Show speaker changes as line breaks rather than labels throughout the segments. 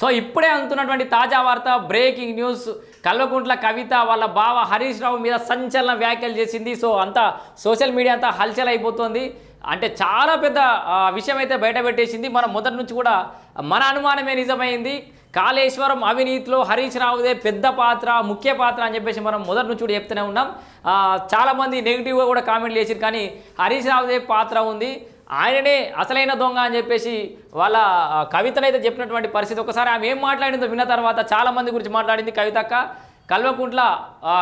So ఇప్పుడే అందుతున్నటువంటి తాజా వార్త బ్రేకింగ్ న్యూస్ కల్వకుంట్ల కవిత వాళ్ళ బావ హరీష్ రావు మీద సంచలన వ్యాఖ్యలు చేసింది. సో అంతా సోషల్ మీడియా అంతా హల్చల్ అయిపోతుంది. అంటే చాలా పెద్ద విషయం అయితే బయటపెట్టేసింది మనం మొదటి నుంచి కూడా మన అనుమానమే నిజమైంది. కాళేశ్వరం అవినీతిలో హరీష్ రావుదే పెద్ద పాత్ర ముఖ్య పాత్ర అని చెప్పేసి మనం మొదటి నుంచి కూడా చెప్తూనే ఉన్నాం. చాలామంది నెగిటివ్గా కూడా కామెంట్లు చేసారు కానీ హరీష్ రావుదే పాత్ర ఉంది. ఆయననే అసలైన దొంగ అని చెప్పేసి వాళ్ళ ఆ, కవితనైతే చెప్పినటువంటి పరిస్థితి. ఒకసారి ఆమె ఏం మాట్లాడిందో విన్న తర్వాత చాలా మంది గురించి మాట్లాడింది కవితక్క. కల్వకుంట్ల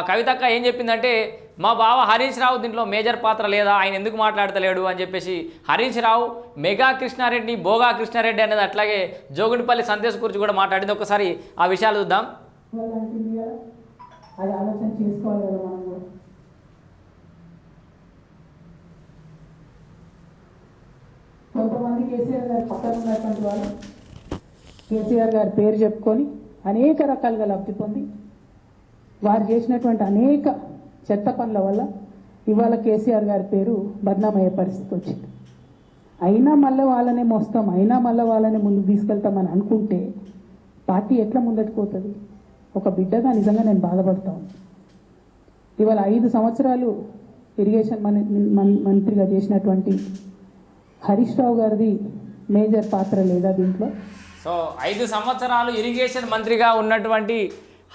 కవితక్క ఏం చెప్పిందంటే మా బావ హరీష్ రావు దీంట్లో మేజర్ పాత్ర లేదా? ఆయన ఎందుకు మాట్లాడతలేడు? అని చెప్పేసి హరీష్ రావు మెగా కృష్ణారెడ్డి భోగా కృష్ణారెడ్డి అనేది అట్లాగే జోగుడిపల్లి సందేశ్ గురించి కూడా మాట్లాడింది. ఒకసారి ఆ విషయాలు చూద్దాం.
అది ఆలోచన చేసుకోవాలి కదా మనం కూడా కొంతమంది కేసీఆర్ గారి పక్కన ఉన్నటువంటి వాళ్ళు. కేసీఆర్ గారి పేరు చెప్పుకొని అనేక రకాలుగా లబ్ధి పొంది వారు చేసినటువంటి అనేక చెత్త పనుల వల్ల ఇవాళ కేసీఆర్ గారి పేరు బద్నామయ్యే పరిస్థితి వచ్చింది. అయినా మళ్ళీ వాళ్ళనే మోస్తాం అయినా మళ్ళీ వాళ్ళని ముందుకు తీసుకెళ్తామని అనుకుంటే పార్టీ ఎట్లా ముందటికి ఒక బిడ్డగా నిజంగా నేను బాధపడతాను ఇవాళ ఐదు సంవత్సరాలు ఇరిగేషన్ మన మంత్రిగా చేసినటువంటి హరీష్ రావు గారిది మేజర్ పాత్ర లేదా దీంట్లో?
సో ఐదు సంవత్సరాలు ఇరిగేషన్ మంత్రిగా ఉన్నటువంటి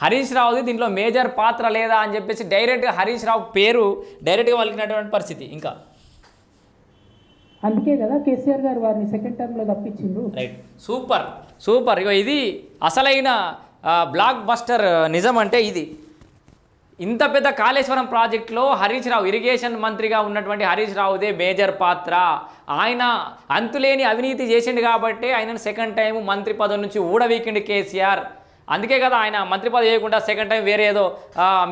హరీష్ రావుది దీంట్లో మేజర్ పాత్ర లేదా అని చెప్పేసి డైరెక్ట్గా హరీష్ రావు పేరు డైరెక్ట్గా వలికినటువంటి పరిస్థితి ఇంకా.
అందుకే కదా కేసీఆర్ గారు వారిని సెకండ్ టర్మ్లో తప్పించిండ్రు.
రైట్. సూపర్. సూపర్. ఇగో ఇది అసలైన బ్లాక్ బస్టర్ నిజం అంటే ఇది. ఇంత పెద్ద కాళేశ్వరం ప్రాజెక్టులో హరీష్ రావు ఇరిగేషన్ మంత్రిగా ఉన్నటువంటి హరీష్ రావుదే మేజర్ పాత్ర. ఆయన అంతులేని అవినీతి చేసిండు కాబట్టి ఆయనను సెకండ్ టైం మంత్రి పదవి నుంచి ఊడవీకిండు కేసీఆర్. అందుకే కదా ఆయన మంత్రి పదవి చేయకుండా సెకండ్ టైం వేరే ఏదో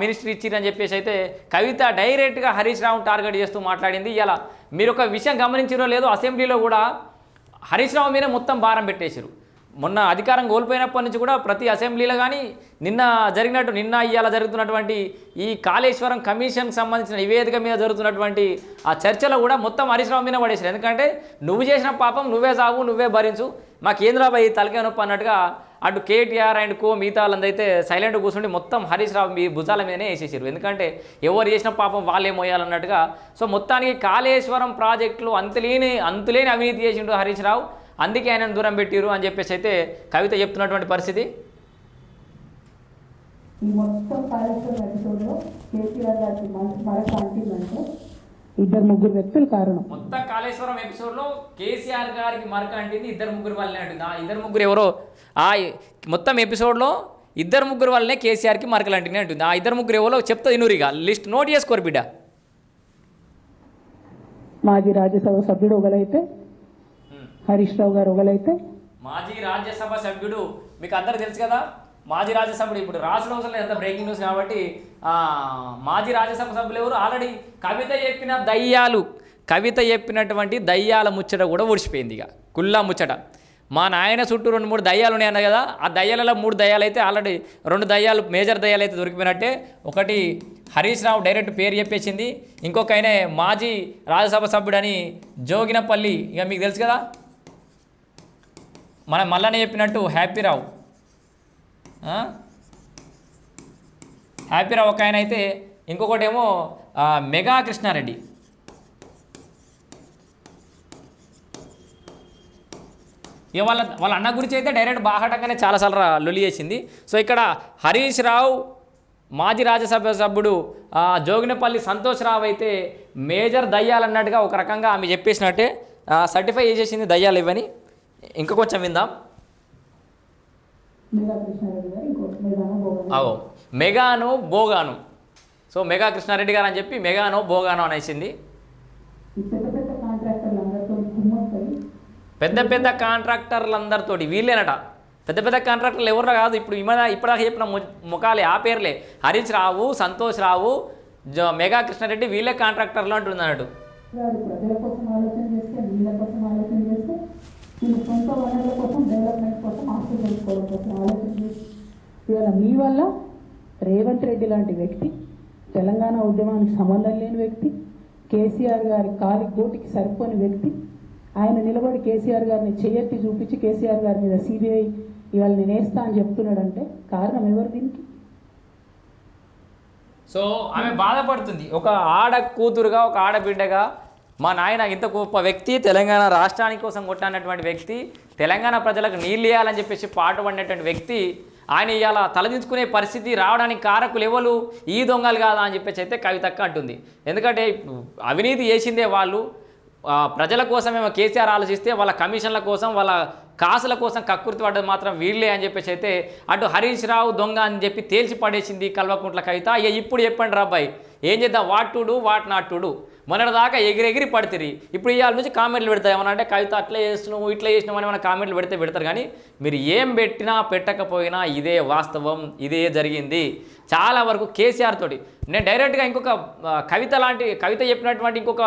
మినిస్టర్ ఇచ్చిరని చెప్పేసి అయితే కవిత డైరెక్ట్గా హరీష్ రావును టార్గెట్ చేస్తూ మాట్లాడింది. ఇలా మీరు ఒక విషయం గమనించారో లేదో అసెంబ్లీలో కూడా హరీష్ రావు మీద మొత్తం భారం పెట్టేశారు మొన్న అధికారం కోల్పోయినప్పటి నుంచి కూడా ప్రతి అసెంబ్లీలో కానీ నిన్న జరిగినట్టు నిన్న ఇవాళ జరుగుతున్నటువంటి ఈ కాళేశ్వరం కమిషన్కి సంబంధించిన నివేదిక మీద జరుగుతున్నటువంటి ఆ చర్చలో కూడా మొత్తం హరీష్ రావు మీద పడేసారు ఎందుకంటే నువ్వు చేసిన పాపం నువ్వే సాగు నువ్వే భరించు. మా కేంద్రాబాయి తలకే నొప్పి అన్నట్టుగా అటు కేటీఆర్ అండ్ కో మిగతా వాళ్ళందైతే సైలెంట్ కూర్చుండి మొత్తం హరీష్ రావు మీ భుజాల మీదనే వేసేసారు. ఎందుకంటే ఎవరు చేసిన పాపం వాళ్ళే మోయాలన్నట్టుగా. సో మొత్తానికి కాళేశ్వరం ప్రాజెక్టులు అంతులేని అంతులేని అవినీతి చేసిండు హరీష్ రావు. అందుకే ఆయన దూరం పెట్టిరు అని చెప్పేసి అయితే కవిత చెప్తున్నటువంటి పరిస్థితి.
ఈ మొత్తం కాళేశ్వరం ఎపిసోడ్లో కేసీఆర్ గారికి మనసు మరొక అంటిందంటే ఇద్దరు ముగ్గురు వ్యక్తులు కారణం.
మొత్తం కాళేశ్వరం ఎపిసోడ్లో కేసీఆర్ గారికి మరక అంటింది ఇద్దరు ముగ్గురు వాళ్ళనే అంటుంది. ఆ ఇద్దరు ముగ్గురు ఎవరో? ఆ మొత్తం ఎపిసోడ్లో ఇద్దరు ముగ్గురు వాళ్ళనే కేసీఆర్కి మరకలు అంటింది అంటుంది. ఆ ఇద్దరు ముగ్గురు ఎవరో చెప్తా ఇనురిగా లిస్ట్ నోట్ చేసుకోరు బిడ్డ.
మాజీ రాజ్యసభ సభ్యుడు ఒకలైతే హరీష్ రావు గారు ఒకలైతే
మాజీ రాజ్యసభ సభ్యుడు మీకు అందరు తెలుసు కదా మాజీ రాజ్యసభ్యుడు ఇప్పుడు రాష్ట్ర అవసరం ఎంత బ్రేకింగ్ న్యూస్ కాబట్టి మాజీ రాజ్యసభ సభ్యులు ఎవరు? ఆల్రెడీ కవిత చెప్పిన దయ్యాలు కవిత చెప్పినటువంటి దయ్యాల ముచ్చట కూడా ఒడిచిపోయింది ఇక కుల్లా ముచ్చట. మా నాయన చుట్టూ రెండు మూడు దయ్యాలు ఉన్నాయన్న కదా ఆ దయ్యాలలో మూడు దయ్యాలు అయితే ఆల్రెడీ రెండు దయ్యాలు మేజర్ దయ్యాలు అయితే దొరికిపోయినట్టే. ఒకటి హరీష్ రావు డైరెక్ట్ పేరు చెప్పేసింది ఇంకొక ఆయన మాజీ రాజ్యసభ సభ్యుడని జోగినపల్లి ఇక మీకు తెలుసు కదా మన మల్లనే చెప్పినట్టు హ్యాపీ రావు. హ్యాపీ రావు ఒక ఆయన అయితే ఇంకొకటేమో మెగా కృష్ణారెడ్డి. ఇక వాళ్ళ వాళ్ళ అన్న గురించి అయితే డైరెక్ట్ బాహటంగానే చాలాసార్లు లొలి చేసింది. సో ఇక్కడ హరీష్ రావు మాజీ రాజ్యసభ సభ్యుడు జోగినపల్లి సంతోష్ రావు అయితే మేజర్ దయ్యాలు అన్నట్టుగా ఒక రకంగా ఆమె చెప్పేసినట్టే. సర్టిఫై చేసేసింది దయ్యాలు ఇవని ఇంకా కొంచెం విందాం. అవు మెగాను బోగాను. సో మెగా కృష్ణారెడ్డి గారు అని చెప్పి మెగానో బోగానో అనేసింది.
పెద్ద పెద్ద
కాంట్రాక్టర్లందరితోటి వీళ్ళేనట. పెద్ద పెద్ద కాంట్రాక్టర్లు ఎవరు కాదు ఇప్పుడు ఇమద ఇప్పటిదాకా చెప్పిన ముఖాలే ఆ పేర్లే. హరీష్ రావు సంతోష్ రావు మెగా కృష్ణారెడ్డి వీళ్ళే కాంట్రాక్టర్లు అంటుంది
ఇవాళ మీ వల్ల రేవంత్ రెడ్డి లాంటి వ్యక్తి తెలంగాణ ఉద్యమానికి సంబంధం లేని వ్యక్తి కేసీఆర్ గారి కాలి కోటికి సరిపోని వ్యక్తి ఆయన నిలబడి కేసీఆర్ గారిని చేయెత్తి చూపించి కేసీఆర్ గారి మీద సిబిఐ ఇవాళ నేనేస్తా అని చెప్తున్నాడంటే కారణం ఎవరు దీనికి?
సో ఆమె బాధపడుతుంది. ఒక ఆడ కూతురుగా ఒక ఆడబిడ్డగా మా నాయన ఇంత గొప్ప వ్యక్తి తెలంగాణ రాష్ట్రానికి కోసం కొట్టానటువంటి వ్యక్తి తెలంగాణ ప్రజలకు నీళ్ళు ఇవ్వాలని చెప్పేసి పాటుపడినటువంటి వ్యక్తి ఆయన ఇవాళ తలదించుకునే పరిస్థితి రావడానికి కారకులు ఎవరు? ఈ దొంగలు కాదా అని చెప్పేసి అయితే కవితక్క అంటుంది. ఎందుకంటే అవినీతి చేసిందే వాళ్ళు. ప్రజల కోసం ఏమో కేసీఆర్ ఆలోచిస్తే వాళ్ళ కమిషన్ల కోసం వాళ్ళ కాసుల కోసం కక్కుర్తి పడ్డది మాత్రం వీళ్ళే అని చెప్పేసి అయితే అటు హరీష్ రావు దొంగ అని చెప్పి తేల్చి పడేసింది కల్వకుంట్ల కవిత. ఇక ఇప్పుడు చెప్పండి రాబాయ్ ఏం చేద్దాం? వాటుడు వాట్ నాటుడు మొన్నటిదాకా ఎగిరెగిరి పడుతుంది ఇప్పుడు ఇవాళ నుంచి కామెంట్లు పెడతారు ఏమన్నా అంటే కవిత అట్లా చేస్తున్నావు ఇట్లా చేసినావు అని ఏమైనా కామెంట్లు పెడితే పెడతారు. కానీ మీరు ఏం పెట్టినా పెట్టకపోయినా ఇదే వాస్తవం ఇదే జరిగింది. చాలా వరకు కేసీఆర్ తోటి. నేను డైరెక్ట్గా ఇంకొక కవిత లాంటి కవిత చెప్పినటువంటి ఇంకొక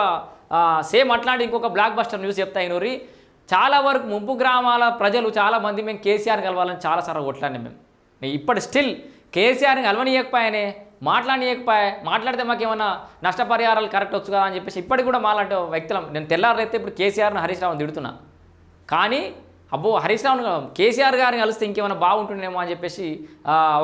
సేమ్ అట్లాంటి ఇంకొక బ్లాక్ బస్టర్ న్యూస్ చెప్తా నూరి. చాలా వరకు ముంపు గ్రామాల ప్రజలు చాలామంది మేము కేసీఆర్ కలవాలని చాలాసార్లు కొట్లాడినాం మేము. ఇప్పటి స్టిల్ కేసీఆర్ని కలవనీయకపోయానే. మాట్లాడనీయకపోయా మాట్లాడితే మాకేమన్నా నష్టపరిహారాలు కరెక్ట్ వచ్చు కదా అని చెప్పేసి ఇప్పటికి కూడా మాలాంటి వ్యక్తులం నేను తెల్లారైతే ఇప్పుడు కేసీఆర్ని హరీష్ రావుని తిడుతున్నా. కానీ అబ్బో హరీష్ రావును కేసీఆర్ గారిని కలిస్తే ఇంకేమైనా బాగుంటుండేమో అని చెప్పేసి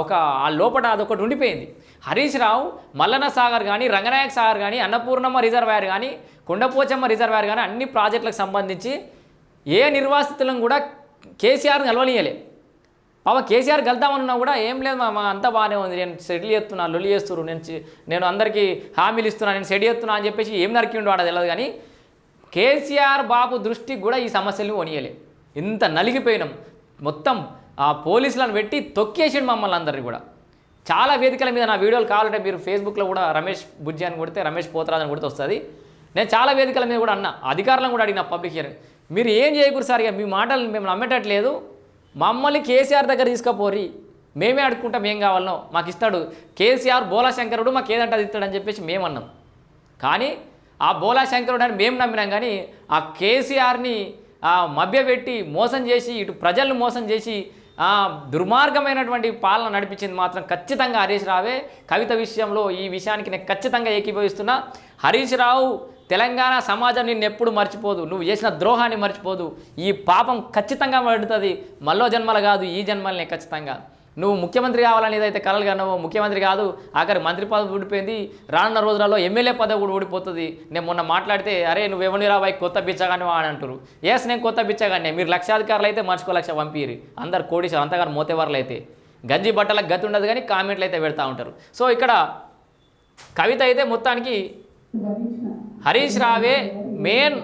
ఒక ఆ లోపల అదొకటి ఉండిపోయింది. హరీష్ రావు మల్లన్న సాగర్ కానీ రంగనాయక సాగర్ కానీ అన్నపూర్ణమ్మ రిజర్వాయర్ కానీ కొండపోచమ్మ రిజర్వాయర్ కానీ అన్ని ప్రాజెక్టులకు సంబంధించి ఏ నిర్వాసితులను కూడా కేసీఆర్ని కలవనీయలే. పాప కేసీఆర్ కలుద్దామన్నా కూడా ఏం లేదు మా అంతా బాగానే ఉంది. నేను సెటిల్ చేస్తున్నా లొల్లి చేస్తున్నారు నేను నేను అందరికీ హామీలు ఇస్తున్నా నేను సెట్ చేస్తున్నా అని చెప్పేసి ఏం నరికిండు వాడ తెలియదు కానీ కేసీఆర్ బాబు దృష్టికి కూడా ఈ సమస్యలు కొనియలే ఇంత నలిగిపోయినాం. మొత్తం ఆ పోలీసులను పెట్టి తొక్కేసిండు మమ్మల్ని అందరినీ కూడా. చాలా వేదికల మీద నా వీడియోలు కావాలంటే మీరు ఫేస్బుక్లో కూడా రమేష్ బుజ్జి అని కొడితే రమేష్ పోతరాజు అని కొడితే వస్తుంది. నేను చాలా వేదికల మీద కూడా అన్నా అధికారులను కూడా అడిగిన పబ్లిక్ మీరు ఏం చేయకూడదు సార్ ఇక మీ మాటలు మేము నమ్మేటట్లేదు. మమ్మల్ని కేసీఆర్ దగ్గర తీసుకుపోరి మేమే అడుక్కుంటాం ఏం కావాలనో. మాకు ఇస్తాడు. కేసీఆర్ బోలాశంకరుడు మాకు ఏదంటే అది ఇస్తాడని చెప్పేసి మేము అన్నాం కానీ ఆ బోలాశంకరుడు అని మేము నమ్మినాం కానీ ఆ కేసీఆర్ని మభ్యపెట్టి మోసం చేసి ఇటు ప్రజలను మోసం చేసి దుర్మార్గమైనటువంటి పాలన నడిపించింది మాత్రం ఖచ్చితంగా హరీష్ రావే. కవిత విషయంలో ఈ విషయానికి నేను ఖచ్చితంగా ఏకీభవిస్తున్నా. హరీష్ రావు తెలంగాణ సమాజం నిన్ను ఎప్పుడు మర్చిపోదు. నువ్వు చేసిన ద్రోహాన్ని మర్చిపోదు. ఈ పాపం ఖచ్చితంగా పడుతుంది. మళ్ళో జన్మల కాదు ఈ జన్మలనే ఖచ్చితంగా. నువ్వు ముఖ్యమంత్రి కావాలని ఏదైతే కలలు కన్నావో ముఖ్యమంత్రి కాదు ఆఖరి మంత్రి పదవి ఊడిపోయింది. రానున్న రోజులలో ఎమ్మెల్యే పదవి కూడా ఊడిపోతుంది. నేను మొన్న మాట్లాడితే అరే నువ్వు ఎవరిని రాబాయి కొత్త బిచ్చగాని అని అంటారు ఎస్ నేను కొత్త బిచ్చగానే మీరు లక్షాధికారులు అయితే మర్చుకో లక్ష పంపిరి అందరు కోడీసారు అంతగాని మోతేవారులు అయితే. గంజి బట్టలకు గతి ఉండదు కానీ కామెంట్లు అయితే పెడతా ఉంటారు. సో ఇక్కడ కవిత అయితే మొత్తానికి హరీష్ రావే మెయిన్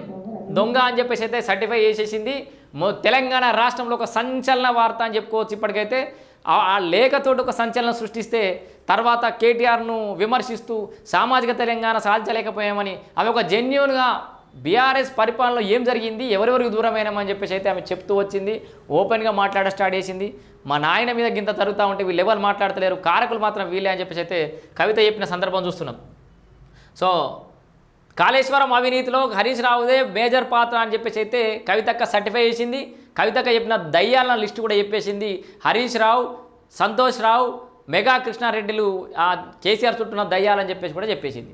దొంగ అని చెప్పేసి అయితే సర్టిఫై చేసేసింది. తెలంగాణ రాష్ట్రంలో ఒక సంచలన వార్త అని చెప్పుకోవచ్చు ఇప్పటికైతే. ఆ- ఆ లేఖతోటి ఒక సంచలనం సృష్టిస్తే తర్వాత కేటీఆర్ను విమర్శిస్తూ సామాజిక తెలంగాణ సాధించలేకపోయామని ఆమె ఒక జెన్యున్గా బీఆర్ఎస్ పరిపాలనలో ఏం జరిగింది ఎవరెవరికి దూరమైనామని చెప్పేసి అయితే ఆమె చెప్తూ వచ్చింది. ఓపెన్గా మాట్లాడ స్టార్ట్ చేసింది. మా నాయన మీద గింత తరుగుతూ ఉంటే వీళ్ళు ఎవరు మాట్లాడతలేరు కారకులు మాత్రం వీళ్ళే అని చెప్పేసి అయితే కవిత చెప్పిన సందర్భం చూస్తున్నాం. సో కాళేశ్వరం అవినీతిలో హరీష్ రావుదే మేజర్ పాత్ర అని చెప్పేసి అయితే కవితక్క సర్టిఫై చేసింది. కవితక్క చెప్పిన దయ్యాల లిస్ట్ కూడా చెప్పేసింది. హరీష్ రావు సంతోష్ రావు మెగా కృష్ణారెడ్డిలు ఆ కేసీఆర్ చుట్టూన్న దయ్యాలని చెప్పేసి కూడా చెప్పేసింది.